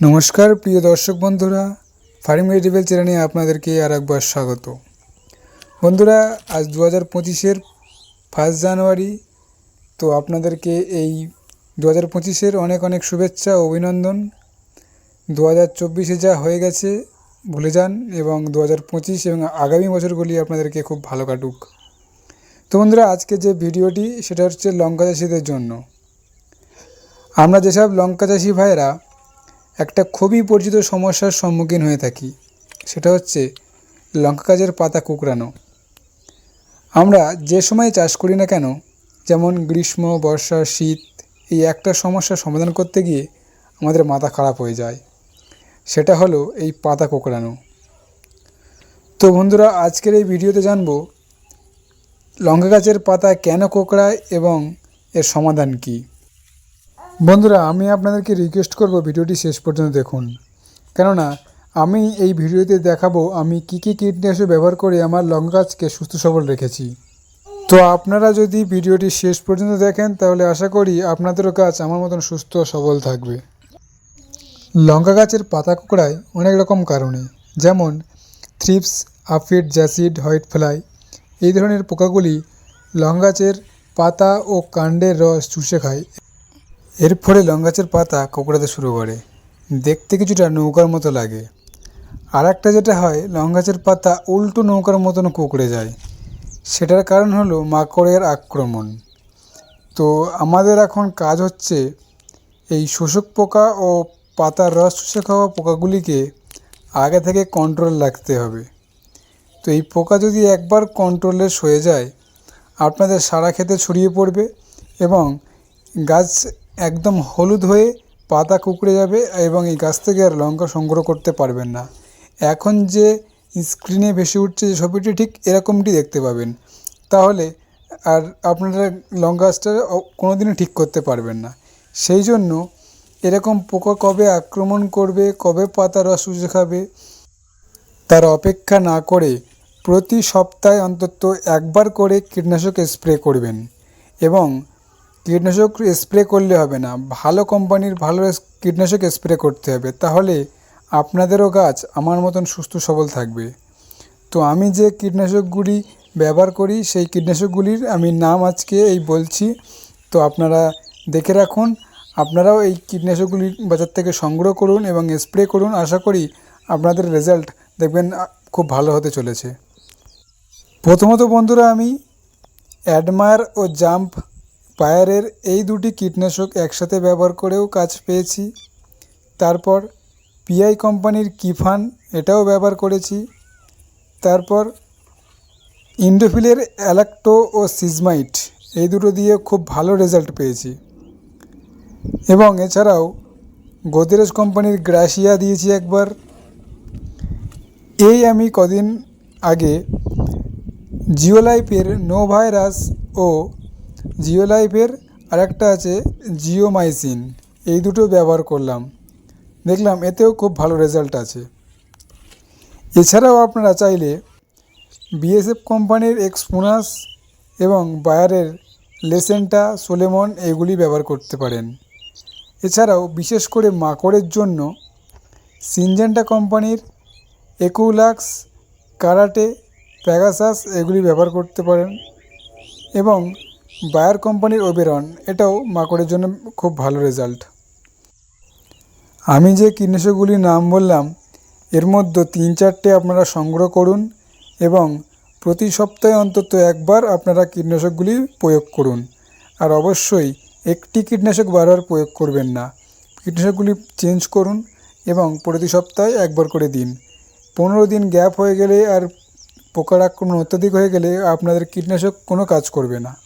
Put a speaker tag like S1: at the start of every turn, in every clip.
S1: নমস্কার, প্রিয় দর্শক বন্ধুরা। ফার্মিং ভেজিটেবল চ্যানেলে আপনাদেরকে আর একবার স্বাগত। বন্ধুরা, আজ দু হাজার পঁচিশের ফার্স্ট জানুয়ারি তো আপনাদেরকে এই দু হাজার পঁচিশের অনেক অনেক শুভেচ্ছা অভিনন্দন। দু হাজার চব্বিশে যা হয়ে গেছে, ভুলে যান, এবং দু হাজার পঁচিশ এবং আগামী বছরগুলি আপনাদেরকে খুব ভালো কাটুক। তো বন্ধুরা, আজকে যে ভিডিওটি, সেটা হচ্ছে লঙ্কা চাষিদের জন্য। আমরা যেসব লঙ্কা চাষি ভাইয়েরা একটা খুবই পরিচিত সমস্যার সম্মুখীন হয়ে থাকি। সেটা হচ্ছে লঙ্কা গাছের পাতা কুকড়ানো। আমরা যে সময় চাষ করি না কেন, যেমন গ্রীষ্ম, বর্ষা, শীত, এই একটা সমস্যার সমাধান করতে গিয়ে আমাদের মাথা খারাপ হয়ে যায়। সেটা হলো এই পাতা কোঁকড়ানো। তো বন্ধুরা, আজকের এই ভিডিওতে জানব লঙ্কা গাছের পাতা কেন কোঁকড়ায় এবং এর সমাধান কী। বন্ধুরা, আমি আপনাদেরকে রিকোয়েস্ট করব ভিডিওটি শেষ পর্যন্ত দেখুন। কেননা, আমি এই ভিডিওতে দেখাবো আমি কী কী কীটনাশক ব্যবহার করে আমার লঙ্কা গাছকে সুস্থ সবল রেখেছি। তো আপনারা যদি ভিডিওটি শেষ পর্যন্ত দেখেন, তাহলে আশা করি আপনাদেরও গাছ আমার মতন সুস্থ সবল থাকবে। লঙ্কা গাছের পাতা কুকড়ায় অনেক রকম কারণে, যেমন thrips aphid jassid white fly এই ধরনের পোকাগুলি লঙ্কা গাছের পাতা ও কাণ্ডের রস চুষে খায়। এর ফলে লঙ্গাচের পাতা কোঁকড়াতে শুরু করে। দেখতে কিছুটা নৌকার মতো লাগে। আর একটা যেটা হয়, লঙ্গাচের পাতা উল্টো নৌকার মতন কুঁকড়ে যায়। সেটার কারণ হলো মাকড়ের আক্রমণ। তো আমাদের এখন কাজ হচ্ছে এই শোষক পোকা ও পাতার রস শুষে খাওয়া পোকাগুলিকে আগে থেকে কন্ট্রোল রাখতে হবে। তো এই পোকা যদি একবার কন্ট্রোলে সয়ে যায়, আপনাদের সারা ক্ষেতে ছড়িয়ে পড়বে এবং গাছ একদম হলুদ হয়ে পাতা কুকড়ে যাবে এবং এই গাছ থেকে আর লঙ্কা সংগ্রহ করতে পারবেন না। এখন যে স্ক্রিনে ভেসে উঠছে যে ছবিটি, ঠিক এরকমটি দেখতে পাবেন। তাহলে আর আপনারা লঙ্কা গাছটা কোনো দিনই ঠিক করতে পারবেন না। সেই জন্য এরকম পোকা কবে আক্রমণ করবে, কবে পাতা রস চুষে খাবে, তার অপেক্ষা না করে প্রতি সপ্তাহে অন্তত একবার করে কীটনাশক স্প্রে করবেন। এবং কীটনাশক স্প্রে করলে হবে না। ভালো কোম্পানির ভালো কীটনাশক স্প্রে করতে হবে। তাহলে আপনাদেরও গাছ আমার মতন সুস্থ সবল থাকবে। তো আমি যে কীটনাশকগুলি ব্যবহার করি, সেই কীটনাশকগুলির আমি নাম আজকে এই বলছি। তো আপনারা দেখে রাখুন, আপনারাও এই কীটনাশকগুলি বাজার থেকে সংগ্রহ করুন এবং স্প্রে করুন। আশা করি আপনাদের রেজাল্ট দেখবেন খুব ভালো হতে চলেছে। প্রথমত বন্ধুরা আমি অ্যাডমায়ার ও জাম্প পায়ারের এই দুটি কীটনাশক একসাথে ব্যবহার করেও কাজ পেয়েছি। তারপর পিআই কোম্পানির কিফান এটাও ব্যবহার করেছি। তারপর ইন্ডোফিলের অ্যালাক্টো ও সিজমাইট এই দুটো দিয়ে খুব ভালো রেজাল্ট পেয়েছি। এবং এছাড়াও গোদরেজ কোম্পানির গ্রাসিয়া দিয়েছি একবার। এই আমি কদিন আগে জিও লাইফের নো ভাইরাস ও জিও লাইফের আরেকটা আছে জিওমাইসিন। এই দুটো ব্যবহার করলাম। দেখলাম এতেও খুব ভালো রেজাল্ট আছে। এছাড়াও আপনারা চাইলে বিএসএফ কোম্পানির এক্সপোনাস এবং বায়ারের লেসেন্টা, সোলেমন এগুলি ব্যবহার করতে পারেন। এছাড়াও বিশেষ করে মাকড়ের জন্য সিনজেন্টা কোম্পানির একুলাক্স, কারাটে, প্যাগাসাস এগুলি ব্যবহার করতে পারেন এবং বায়ার কোম্পানির ওবেরন, এটাও মাকড়ের জন্য খুব ভালো রেজাল্ট। আমি যে কীটনাশকগুলির নাম বললাম, এর মধ্যে তিন চারটে আপনারা সংগ্রহ করুন এবং প্রতি সপ্তাহে অন্তত একবার আপনারা কীটনাশকগুলি প্রয়োগ করুন। আর অবশ্যই একটি কীটনাশক বারবার প্রয়োগ করবেন না। কীটনাশকগুলি চেঞ্জ করুন এবং প্রতি সপ্তাহে একবার করে দিন। পনেরো দিন গ্যাপ হয়ে গেলে আর পোকার আক্রমণ অত্যাধিক হয়ে গেলে আপনাদের কীটনাশক কোনো কাজ করবে না।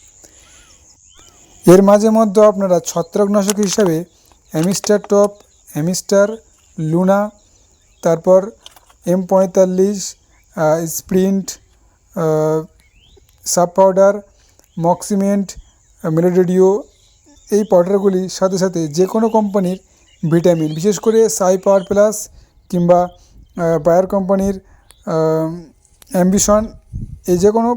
S1: এর মাঝে মধ্যে আপনারা ছত্রাকনাশক হিসাবে অ্যামিস্টার টপ, অ্যামিস্টার, লুনা, তারপর এম পঁয়তাল্লিশ স্প্রিন্ট সাব পাউডার, মক্সিমেন্ট মেলোডিও এই পাউডারগুলির সাথে সাথে যে কোনো কোম্পানির ভিটামিন, বিশেষ করে সাই পাওয়ার প্লাস কিংবা বায়ার কোম্পানির অ্যাম্বিশন, এই যে কোনো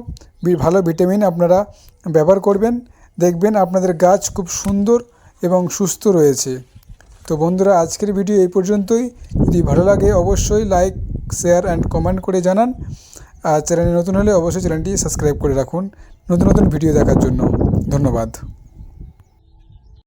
S1: ভালো ভিটামিন আপনারা ব্যবহার করবেন। দেখবেন আপনাদের গাছ খুব সুন্দর এবং সুস্থ রয়েছে। তো বন্ধুরা, আজকের ভিডিও এই পর্যন্তই। যদি ভালো লাগে অবশ্যই লাইক, শেয়ার অ্যান্ড কমেন্ট করে জানান। আর চ্যানেলে নতুন হলে অবশ্যই চ্যানেলটি সাবস্ক্রাইব করে রাখুন। নতুন নতুন ভিডিও দেখার জন্য ধন্যবাদ।